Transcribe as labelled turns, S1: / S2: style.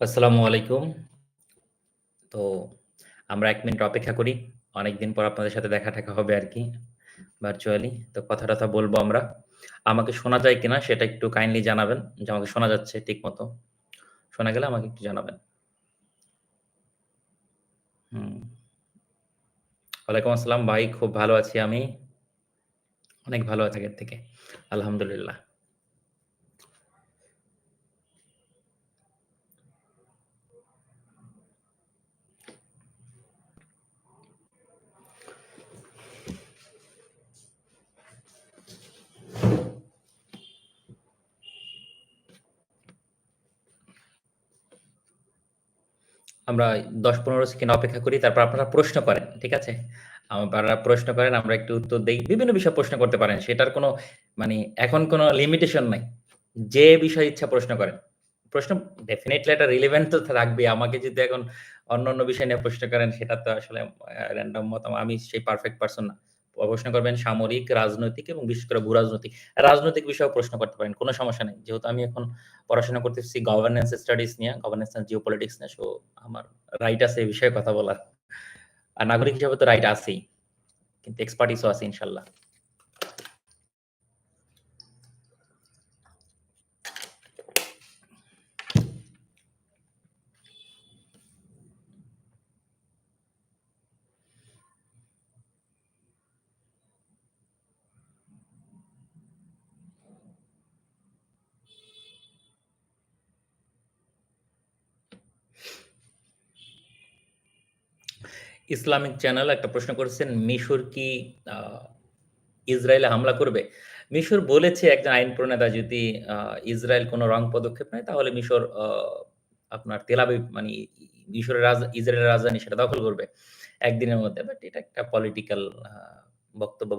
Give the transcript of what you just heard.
S1: আসসালামু আলাইকুম। তো আমরা এক মিনিট অপেক্ষা করি। অনেকদিন পর আপনাদের সাথে দেখা-টেখা হবে আর কি ভার্চুয়ালি। তো কথা-টথা বলব আমরা। আমাকে শোনা যায় কিনা সেটা একটু কাইন্ডলি জানাবেন, যে আমাকে শোনা যাচ্ছে ঠিক মতো শোনা গেলে আমাকে একটু জানাবেন। ওয়ালাইকুম আসসালাম ভাই, খুব ভালো আছি আমি। অনেক ভালো আছি আগের থেকে। আলহামদুলিল্লাহ। আমরা দশ পনেরো সেকেন্ড অপেক্ষা করি। তারপর আপনারা প্রশ্ন করেন। ঠিক আছে? আপনারা প্রশ্ন করেন, আমরা একটু উত্তর দিই বিভিন্ন বিষয়ে প্রশ্ন করতে পারেন। সেটার কোনো মানে এখন কোনো লিমিটেশন নাই। যে বিষয়ে ইচ্ছা প্রশ্ন করেন। প্রশ্ন ডেফিনেটলি একটা রিলেভেন্ট তো রাখবে আমাকে যদি এখন অন্য অন্য বিষয় নিয়ে প্রশ্ন করেন সেটা তো আসলে র‍্যান্ডম মতামত আমি সেই পারফেক্ট পারসন না। প্রশ্ন করবেন সামরিক, রাজনৈতিক এবং বিশেষ করে ভূ-রাজনৈতিক। বিষয়ে বিষয়েও প্রশ্ন করতে পারেন। কোনো সমস্যা নেই যেহেতু আমি এখন পড়াশোনা করতেছি গভর্নেন্স স্টাডিজ নিয়ে, গভর্নেন্স জিও পলিটিক্স নিয়ে। সো আমার রাইট আছে এই বিষয়ে কথা বলার। আর নাগরিক হিসাবে তো রাইট আছেই। কিন্তু এক্সপার্টিসও আছে ইনশাআল্লাহ। ইসলামিক চ্যানেল একটা প্রশ্ন করেছেন, মিশর কি ইসরায়েলে হামলা করবে? মিশর বলেছে একজন আইন প্রণেতা যদি ইসরায়েল কোনো রং পদক্ষেপ নেয় তাহলে মিশর আপনার তেলাবি মানে মিশরের রাজ ইসরায়েলের রাজধানী সেটা দখল করবে। একদিনের মধ্যে। বাট এটা একটা পলিটিক্যাল বক্তব্য